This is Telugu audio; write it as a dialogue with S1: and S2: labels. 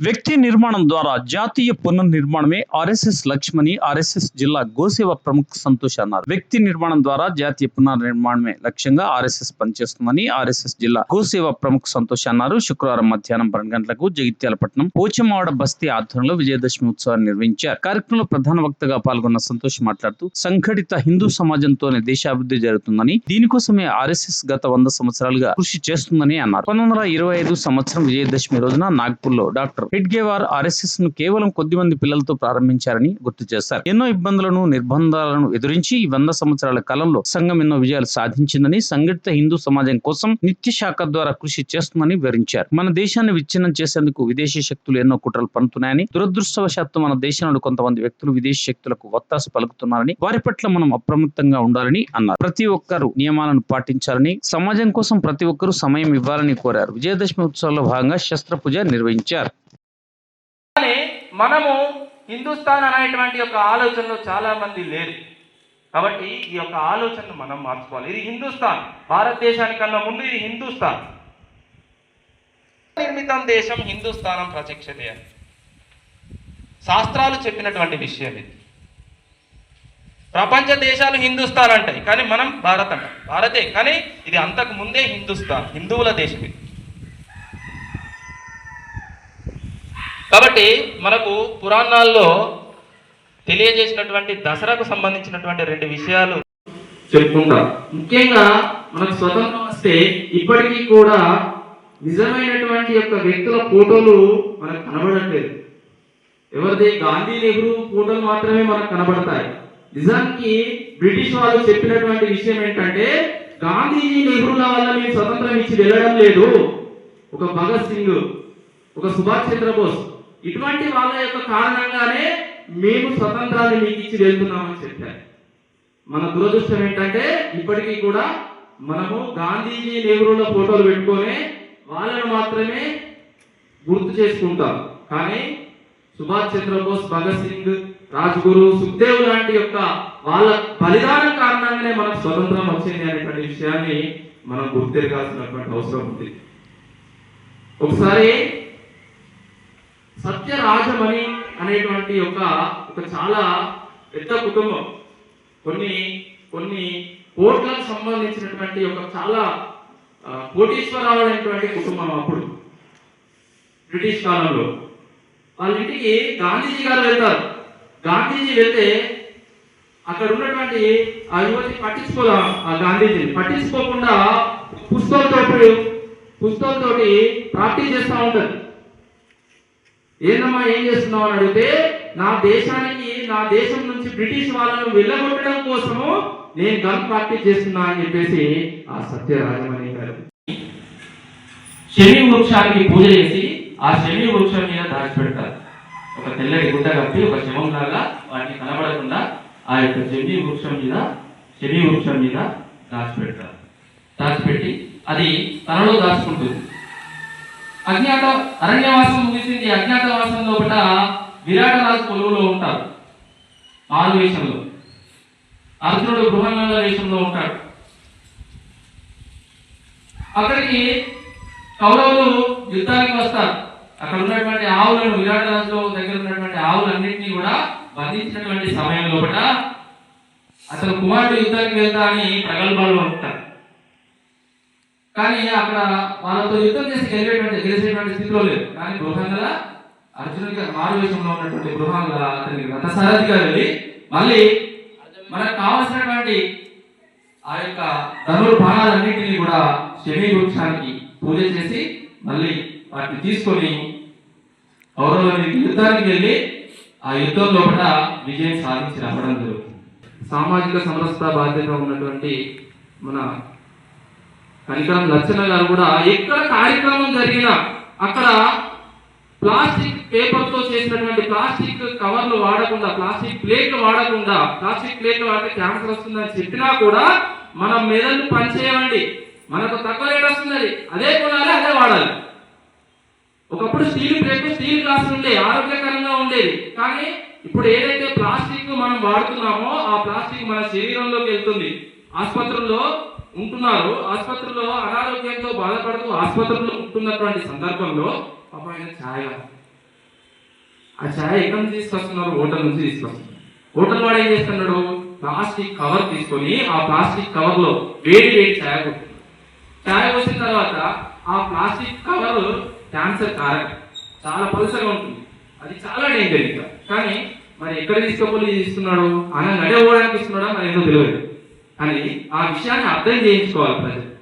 S1: వ్యక్తి నిర్మాణం ద్వారా జాతీయ పునర్నిర్మాణమే ఆర్ఎస్ఎస్ లక్ష్యమని ఆర్ఎస్ఎస్ జిల్లా గోసేవ ప్రముఖ సంతోష్ అన్నారు. వ్యక్తి నిర్మాణం ద్వారా జాతీయ పునర్నిర్మాణమే లక్ష్యంగా ఆర్ఎస్ఎస్ పనిచేస్తుందని ఆర్ఎస్ఎస్ జిల్లా గోసేవ ప్రముఖ సంతోష్ అన్నారు. శుక్రవారం మధ్యాహ్నం పన్నెండు గంటలకు జగిత్యాలపట్నం పోచమావాడ బస్తీ ఆధ్వర్యంలో విజయదశమి ఉత్సవాన్ని నిర్వహించారు. కార్యక్రమంలో ప్రధాన వక్తగా పాల్గొన్న సంతోష్ మాట్లాడుతూ సంఘటిత హిందూ సమాజంతోనే దేశాభివృద్ధి జరుగుతుందని దీనికోసమే ఆర్ఎస్ఎస్ గత వంద సంవత్సరాలుగా కృషి చేస్తుందని అన్నారు. పంతొమ్మిది వందల ఇరవై ఐదు సంవత్సరం విజయదశమి రోజున నాగ్పూర్లో డాక్టర్ హెడ్గేవార్ ఆర్ఎస్ఎస్ను కేవలం కొద్ది మంది పిల్లలతో ప్రారంభించారని గుర్తు చేశారు. ఎన్నో ఇబ్బందులను నిర్బంధాలను ఎదురించి ఈ వంద సంవత్సరాల కాలంలో సంఘం ఎన్నో విజయాలు సాధించిందని సంఘటిత హిందూ సమాజం కోసం నిత్య శాఖ ద్వారా కృషి చేస్తుందని వివరించారు. మన దేశాన్ని విచ్ఛిన్నం చేసేందుకు విదేశీ శక్తులు ఎన్నో కుట్రలు పన్నుతున్నాయని దురదృష్టవశాత్తు మన దేశంలో కొంతమంది వ్యక్తులు విదేశీ శక్తులకు వత్తాసు పలుకుతున్నారని వారి పట్ల మనం అప్రమత్తంగా ఉండాలని అన్నారు. ప్రతి ఒక్కరూ నియమాలను పాటించాలని సమాజం కోసం ప్రతి ఒక్కరూ సమయం ఇవ్వాలని కోరారు. విజయదశమి ఉత్సవంలో భాగంగా శస్త్రపూజ నిర్వహించారు.
S2: కానీ మనము హిందుస్థాన్ అనేటువంటి యొక్క ఆలోచనలో చాలా మంది లేరు. కాబట్టి ఈ యొక్క ఆలోచనను మనం మార్చుకోవాలి. ఇది హిందుస్థాన్. భారతదేశానికన్నా ముందు ఇది హిందుస్థాన్. నిర్మితం దేశం హిందుస్థానం ప్రత్యక్షతే శాస్త్రాలు చెప్పినటువంటి విషయం ఇది. ప్రపంచ దేశాలు హిందుస్థాన్ అంటాయి. కానీ మనం భారత్ అంటాం. భారతే. కానీ ఇది అంతకు ముందే హిందుస్థాన్. హిందువుల దేశం ఇది. కాబట్టి మనకు పురాణాల్లో తెలియజేసినటువంటి దసరాకు సంబంధించినటువంటి రెండు విషయాలు చెప్పుకుంటాం. ముఖ్యంగా మనకు స్వతంత్రం వస్తే ఇప్పటికీ కూడా నిజమైనటువంటి యొక్క వ్యక్తుల ఫోటోలు మనకు కనబడట్లేదు. ఎవరిది? గాంధీ నెహ్రూ ఫోటోలు మాత్రమే మనకు కనబడతాయి. నిజానికి బ్రిటిష్ వాళ్ళు చెప్పినటువంటి విషయం ఏంటంటే గాంధీజీ నెహ్రూల వల్ల మీరు స్వతంత్రం ఇచ్చి వెళ్ళడం లేదు. ఒక భగత్ సింగ్ ఒక సుభాష్ చంద్రబోస్ ఇటువంటి వాళ్ళ యొక్క కారణంగానే మేము స్వతంత్రాన్ని మీకు ఇచ్చి వెళ్తున్నామని చెప్పారు. మన దురదృష్టం ఏంటంటే ఇప్పటికీ కూడా మనము గాంధీజీ నెహ్రూల ఫోటోలు పెట్టుకొని వాళ్ళను మాత్రమే గుర్తు చేసుకుంటాం. కానీ సుభాష్ చంద్రబోస్ భగత్ సింగ్ రాజ్గురు సుఖ్దేవ్ లాంటి యొక్క వాళ్ళ బలిదానం కారణంగానే మనకు స్వతంత్రం వచ్చింది అనేటువంటి విషయాన్ని మనం గుర్తెరగాల్సినటువంటి అవసరం ఉంది. ఒకసారి సత్యరాజమణి అనేటువంటి ఒక ఒక చాలా పెద్ద కుటుంబం. కొన్ని కొన్ని కోట్లకు సంబంధించినటువంటి ఒక చాలా కోటీశ్వరరావు అనేటువంటి కుటుంబం అప్పుడు. బ్రిటిష్ కాలంలో. వాళ్ళ ఇంటికి గాంధీజీ గారు వెళ్తారు. గాంధీజీ వెళ్తే అక్కడ ఉన్నటువంటి ఆ యువతి పట్టించుకోదా ఆ గాంధీజీని. పట్టించుకోకుండా పుస్తకంతో పుస్తకంతోటి ప్రాక్టీస్ చేస్తూ ఉంటారు. ఏందమ్మా ఏం చేస్తున్నావు అని అడిగితే నా దేశానికి నా దేశం నుంచి బ్రిటిష్ వాళ్ళను వెళ్ళగొట్టడం కోసము నేను గన్ ప్రాక్టీస్ చేస్తున్నా అని చెప్పేసి ఆ సత్యరాజమణి గారు శని వృక్షానికి పూజ చేసి ఆ శని వృక్షం మీద దాచిపెడతారు ఒక తెల్లటి గుడ్డ కప్పి ఒక శవం లాగా వాటిని కనబడకుండా ఆ యొక్క శని వృక్షం మీద శని వృక్షం మీద దాచిపెడతారు దాచిపెట్టి అది తనలో దాచుకుంటుంది. అజ్ఞాత అరణ్యవాసం ముగిసింది. అజ్ఞాతవాసం లోపల విరాటరాజు కొలువులో ఉంటారు ఆరు వేషంలో. అర్జునుడు గృహంలో వేషంలో ఉంటాడు. అక్కడికి కౌరవులు యుద్ధానికి వస్తారు. అక్కడ ఉన్నటువంటి ఆవులను విరాటరాజులో దగ్గర ఉన్నటువంటి ఆవులన్నింటినీ కూడా బంధించినటువంటి సమయం లోపల అసలు కుమారుడు యుద్ధానికి వెళ్తా అని ప్రగల్భాలు ఉంటారు కానీ అక్కడ వాళ్ళతో యుద్ధం చేసి గెలిపేటువంటి గెలిచేటువంటి స్థితిలో లేదు. కానీ గృహంగల అర్జునుడికి మారువేషంలో ఉన్నటువంటి గృహంగల అతనికి రథసారథిగా వెళ్ళి మళ్ళీ మనకు కావలసినటువంటి ఆ యొక్క ధనుర్ బాణాలన్నింటినీ కూడా శని వృక్షానికి పూజ చేసి మళ్ళీ వాటిని తీసుకొని కౌరవులకి యుద్ధానికి వెళ్ళి ఆ యుద్ధం లోపల విజయం సాధించి రావడం జరుగుతుంది. సామాజిక సమరసత బాధ్యత ఉన్నటువంటి మన కనికరం లచ్చన్న గారు కూడా ఎక్కడ కార్యక్రమం జరిగినా అక్కడ ప్లాస్టిక్ పేపర్తో చేసినటువంటి ప్లాస్టిక్ కవర్లు వాడకుండా ప్లాస్టిక్ ప్లేట్లు వాడకుండా ప్లాస్టిక్ ప్లేట్లు వాడితే క్యాన్సర్ వస్తుందని చెప్పినా కూడా మనం మెదడు పనిచేయండి మనకు తక్కువ రేట్ వస్తుంది అదే కొనాలి అదే వాడాలి. ఒకప్పుడు స్టీల్ ప్లేట్ స్టీల్ గ్లాస్ ఉండే ఆరోగ్యకరంగా ఉండేది కానీ ఇప్పుడు ఏదైతే ప్లాస్టిక్ మనం వాడుతున్నామో ఆ ప్లాస్టిక్ మన శరీరంలోకి వెళ్తుంది. ఆసుపత్రుల్లో ఉంటున్నారు. ఆసుపత్రిలో అనారోగ్యంతో బాధపడుతూ ఆసుపత్రిలో ఉంటున్నటువంటి సందర్భంలో పాపం ఆయన ఛాయ. ఆ ఛాయ ఎక్కడి నుంచి తీసుకొస్తున్నారు? హోటల్ నుంచి తీసుకొస్తున్నారు. హోటల్ వాడు ఏం చేస్తున్నాడు? ప్లాస్టిక్ కవర్ తీసుకొని ఆ ప్లాస్టిక్ కవర్లో వేడి వేడి ఛాయ కొడుతున్నాడు వచ్చిన తర్వాత ఆ ప్లాస్టిక్ కవర్ క్యాన్సర్ కారకం. చాలా పలుసగా ఉంటుంది. అది చాలా డేంజర్ ఇంకా. కానీ మరి ఎక్కడ తీసుకపోయి ఇస్తున్నాడు ఆయన నడే ఇస్తున్నాడా మరి ఏదో తెలియదు. కానీ ఆ విషయాన్ని అర్థం చేయించుకోవాలి ప్రజలు